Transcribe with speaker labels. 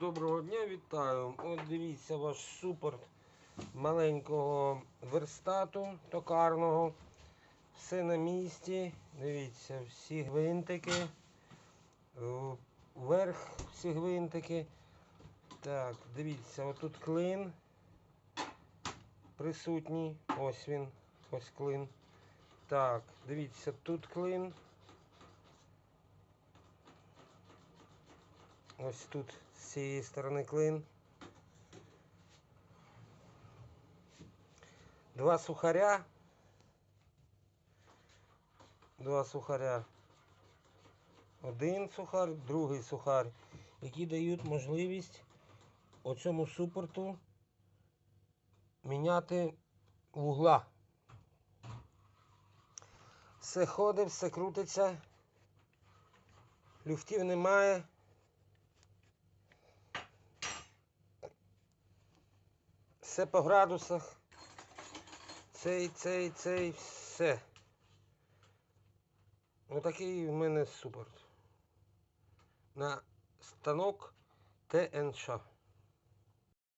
Speaker 1: Доброго дня, вітаю. От дивіться ваш супорт маленького верстату токарного. Все на місці. Дивіться, всі гвинтики. Е, Вверх всі гвинтики. Так, дивіться, отут клин присутній. Ось він. Ось клин. Так, дивіться, тут клин. Ось тут з цієї сторони клин. Два сухаря. Два сухаря. Один сухар, другий сухар, які дають можливість оцьому супорту міняти вугла. Все ходить, все крутиться. Люфтів немає. Все по градусах. Цей, цей, цей, все. Отакий в мене супорт. На станок ТНШ.